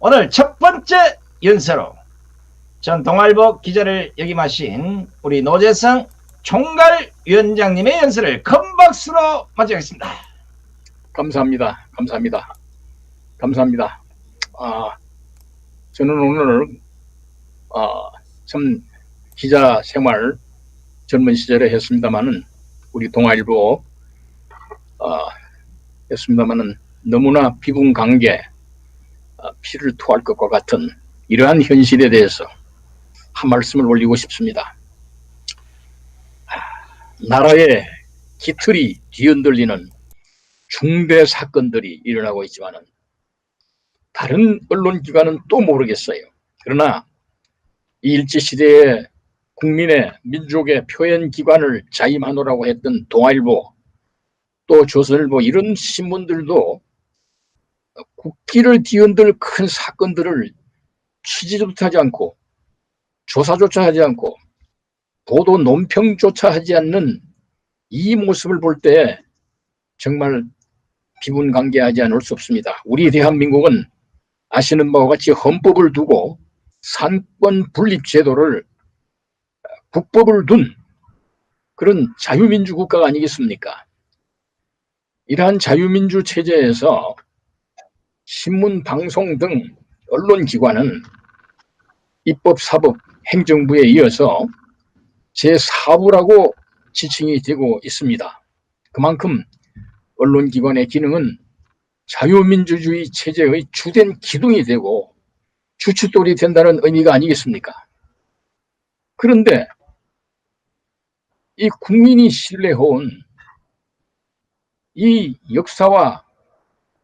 오늘 첫 번째 연세로 전 동아일보 기자를 역임하신 우리 노재성 총괄위원장님의 연세를 큰 박수로 맞이하겠습니다. 감사합니다. 감사합니다. 감사합니다. 아, 저는 오늘, 아, 참, 기자 생활 젊은 시절에 했습니다마는, 우리 동아일보, 아, 했습니다마는 너무나 비분 관계, 아, 피를 토할 것과 같은 이러한 현실에 대해서 한 말씀을 올리고 싶습니다. 아, 나라의 기틀이 뒤흔들리는 중대 사건들이 일어나고 있지만은 다른 언론기관은 또 모르겠어요. 그러나 이 일제시대에 국민의 민족의 표현기관을 자임하노라고 했던 동아일보 또 조선일보 이런 신문들도 국기를 뒤흔들 큰 사건들을 취재조차 하지 않고 조사조차 하지 않고 보도 논평조차 하지 않는 이 모습을 볼 때 정말 비문관계하지 않을 수 없습니다. 우리 대한민국은 아시는 바와 같이 헌법을 두고 산권 분립 제도를 국법을 둔 그런 자유민주 국가가 아니겠습니까? 이러한 자유민주 체제에서 신문, 방송 등 언론기관은 입법, 사법, 행정부에 이어서 제4부라고 지칭이 되고 있습니다. 그만큼 언론기관의 기능은 자유민주주의 체제의 주된 기둥이 되고 주춧돌이 된다는 의미가 아니겠습니까? 그런데 이 국민이 신뢰해온 이 역사와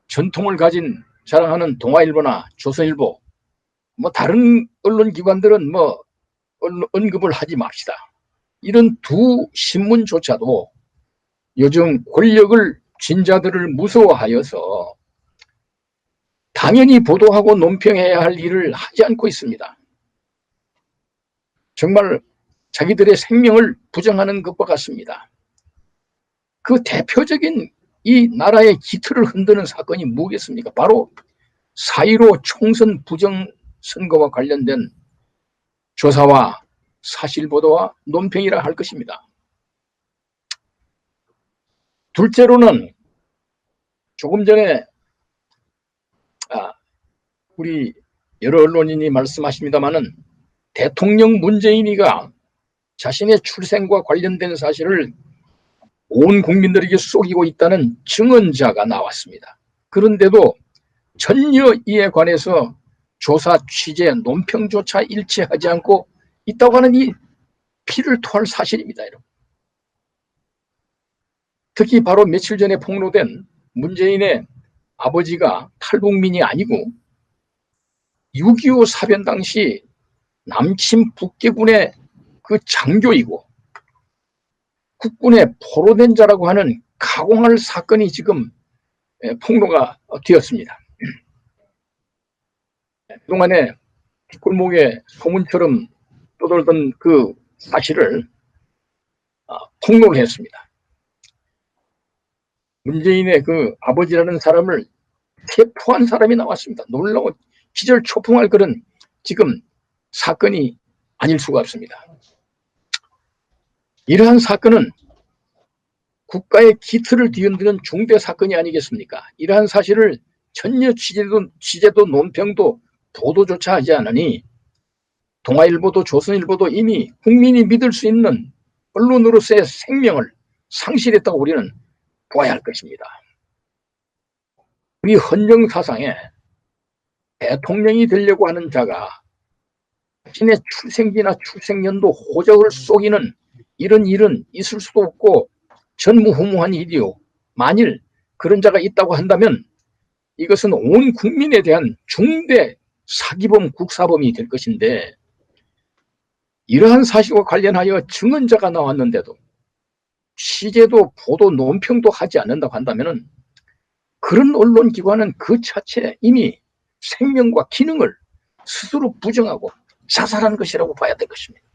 전통을 가진 자랑하는 동아일보나 조선일보 뭐 다른 언론기관들은 뭐 언- 언급을 하지 맙시다. 이런 두 신문조차도 요즘 권력을 진자들을 무서워하여서 당연히 보도하고 논평해야 할 일을 하지 않고 있습니다. 정말 자기들의 생명을 부정하는 것과 같습니다. 그 대표적인 이 나라의 기틀을 흔드는 사건이 뭐겠습니까? 바로 4.15 총선 부정 선거와 관련된 조사와 사실 보도와 논평이라 할 것입니다. 둘째로는 조금 전에 아, 우리 여러 언론인이 말씀하십니다마는 대통령 문재인이가 자신의 출생과 관련된 사실을 온 국민들에게 속이고 있다는 증언자가 나왔습니다. 그런데도 전혀 이에 관해서 조사, 취재, 논평조차 일치하지 않고 있다고 하는 이 피를 토할 사실입니다. 여러분. 특히 바로 며칠 전에 폭로된 문재인의 아버지가 탈북민이 아니고 6.25 사변 당시 남친 북계군의 그 장교이고 국군의 포로된 자라고 하는 가공할 사건이 지금 예, 폭로가 되었습니다. 그동안에 뒷골목에 소문처럼 떠돌던 그 사실을 아, 폭로를 했습니다. 문재인의 그 아버지라는 사람을 체포한 사람이 나왔습니다. 놀라워 기절 초풍할 그런 지금 사건이 아닐 수가 없습니다. 이러한 사건은 국가의 기틀을 뒤흔드는 중대 사건이 아니겠습니까? 이러한 사실을 전혀 취재도, 취재도 논평도 보도조차 하지 않으니 동아일보도 조선일보도 이미 국민이 믿을 수 있는 언론으로서의 생명을 상실했다고 우리는 보아야 할 것입니다. 우리 헌정 사상에 대통령이 되려고 하는 자가 자신의 출생지나 출생년도 호적을 속이는 이런 일은 있을 수도 없고 전무후무한 일이요. 만일 그런 자가 있다고 한다면 이것은 온 국민에 대한 중대 사기범 국사범이 될 것인데 이러한 사실과 관련하여 증언자가 나왔는데도 취재도 보도 논평도 하지 않는다고 한다면은 그런 언론기관은 그 자체 이미 생명과 기능을 스스로 부정하고 자살한 것이라고 봐야 될 것입니다.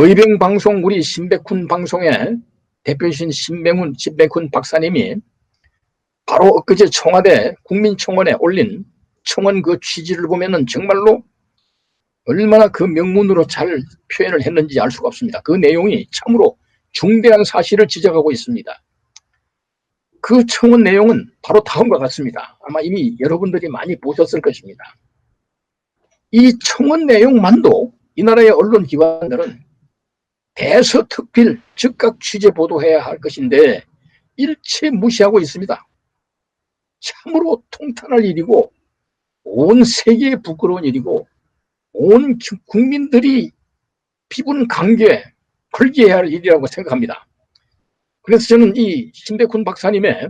의병 방송 우리 신백훈 방송의 대표이신 신명훈 신백훈 박사님이 바로 엊그제 청와대 국민청원에 올린 청원 그 취지를 보면은 정말로 얼마나 그 명문으로 잘 표현을 했는지 알 수가 없습니다. 그 내용이 참으로 중대한 사실을 지적하고 있습니다. 그 청원 내용은 바로 다음과 같습니다. 아마 이미 여러분들이 많이 보셨을 것입니다. 이 청원 내용만도 이 나라의 언론 기관들은 대서 특필 즉각 취재 보도해야 할 것인데 일체 무시하고 있습니다. 참으로 통탄할 일이고 온 세계에 부끄러운 일이고 온 기- 국민들이 피분 강교에 걸기해야 할 일이라고 생각합니다. 그래서 저는 이 신백훈 박사님의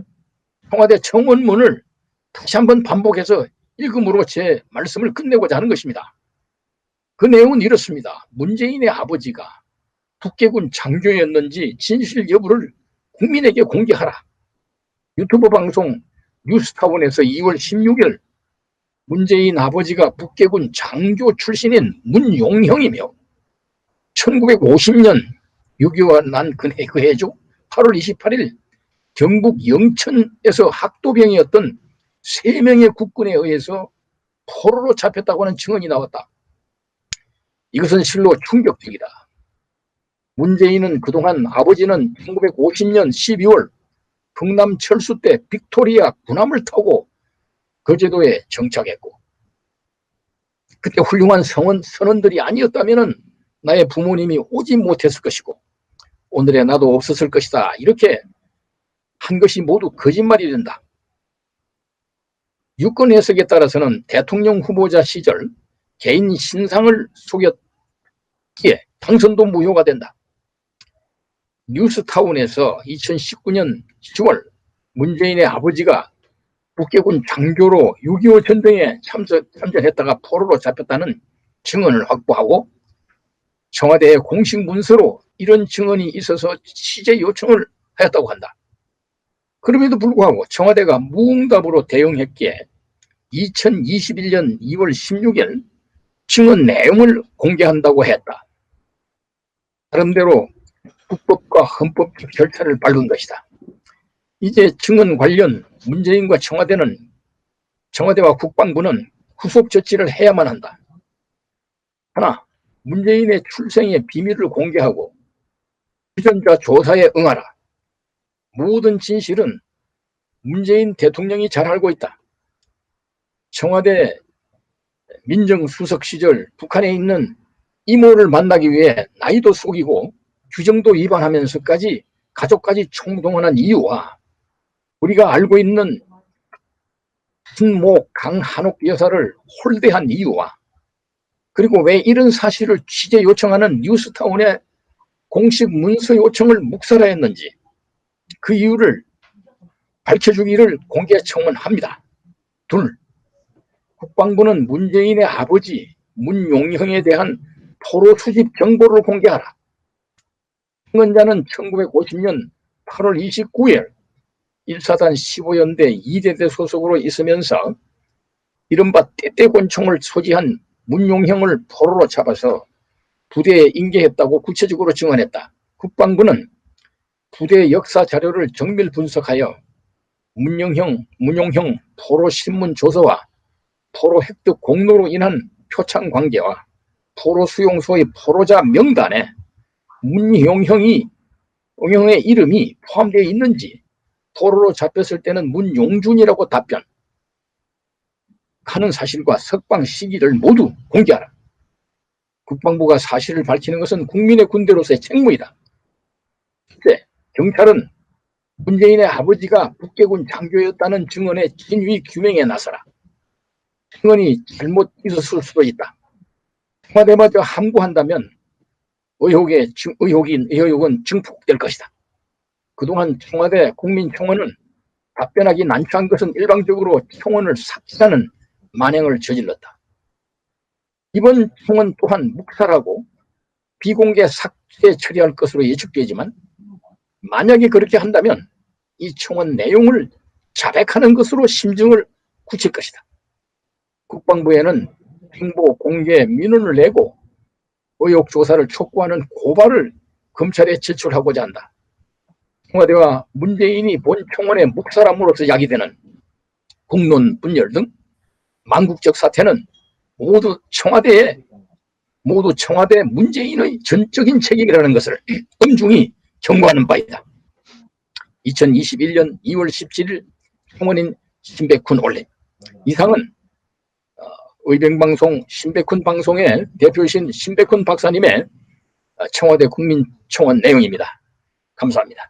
청와대 청원문을 다시 한번 반복해서 읽음으로 제 말씀을 끝내고자 하는 것입니다. 그 내용은 이렇습니다. 문재인의 아버지가 북계군 장교였는지 진실 여부를 국민에게 공개하라. 유튜브 방송 뉴스타운에서 2월 16일 문재인 아버지가 북계군 장교 출신인 문용형이며 1950년 6.25가 난 그해, 그 해죠. 8월 28일 경북 영천에서 학도병이었던 3명의 국군에 의해서 포로로 잡혔다고 하는 증언이 나왔다. 이것은 실로 충격적이다. 문재인은 그동안 아버지는 1950년 12월 경남 철수 때 빅토리아 군함을 타고 거제도에 정착했고 그때 훌륭한 성원, 선원들이 아니었다면 나의 부모님이 오지 못했을 것이고 오늘의 나도 없었을 것이다. 이렇게 한 것이 모두 거짓말이 된다. 유권 해석에 따라서는 대통령 후보자 시절 개인 신상을 속였기에 당선도 무효가 된다. 뉴스타운에서 2019년 10월 문재인의 아버지가 북계군 장교로 6.25 전쟁에 참석, 참전했다가 포로로 잡혔다는 증언을 확보하고 청와대의 공식 문서로 이런 증언이 있어서 취재 요청을 하였다고 한다. 그럼에도 불구하고 청와대가 무응답으로 대응했기에 2021년 2월 16일 증언 내용을 공개한다고 했다. 나름대로 국법과 헌법적 절차를 밟은 것이다. 이제 증언 관련 문재인과 청와대는 청와대와 국방부는 후속 조치를 해야만 한다. 하나, 문재인의 출생의 비밀을 공개하고 유전자 조사에 응하라. 모든 진실은 문재인 대통령이 잘 알고 있다. 청와대 민정수석 시절 북한에 있는 이모를 만나기 위해 나이도 속이고 규정도 위반하면서까지 가족까지 총동원한 이유와 우리가 알고 있는 친모 강한옥 여사를 홀대한 이유와 그리고 왜 이런 사실을 취재 요청하는 뉴스타운의 공식 문서 요청을 묵살하였는지 그 이유를 밝혀주기를 공개 청원합니다. 둘, 국방부는 문재인의 아버지 문용형에 대한 포로 수집 정보를 공개하라. 증언자는 1950년 8월 29일 1사단 15연대 2대대 소속으로 있으면서 이른바 떼떼권총을 소지한 문용형을 포로로 잡아서 부대에 인계했다고 구체적으로 증언했다. 국방부는 부대 역사 자료를 정밀 분석하여 문용형, 문용형 포로 신문 조서와 포로 획득 공로로 인한 표창 관계와 포로 수용소의 포로자 명단에 문용형이 용형의 이름이 포함되어 있는지 포로로 잡혔을 때는 문용준이라고 답변 하는 사실과 석방 시기를 모두 공개하라. 국방부가 사실을 밝히는 것은 국민의 군대로서의 책무이다. 이때 경찰은 문재인의 아버지가 북계군 장교였다는 증언의 진위 규명에 나서라. 증언이 잘못 있었을 수도 있다. 청와대마저 함구한다면 의혹의 증- 의혹인 의혹은 증폭될 것이다. 그동안 청와대 국민청원은 답변하기 난처한 것은 일방적으로 청원을 삭제하는 만행을 저질렀다. 이번 청원 또한 묵살하고 비공개 삭제 처리할 것으로 예측되지만 만약에 그렇게 한다면 이 청원 내용을 자백하는 것으로 심증을 굳힐 것이다. 국방부에는 행보 공개 민원을 내고 의혹 조사를 촉구하는 고발을 검찰에 제출하고자 한다. 청와대와 문재인이 본 청원의 묵사람으로서 야기되는 국론 분열 등 망국적 사태는 모두 청와대의 모두 청와대 문재인의 전적인 책임이라는 것을 엄중히 경고하는 바이다. 2021년 2월 17일 청원인 신백훈 올림 이상은 어, 의병방송 신백훈 방송의 대표이신 신백훈 박사님의 어, 청와대 국민청원 내용입니다. 감사합니다.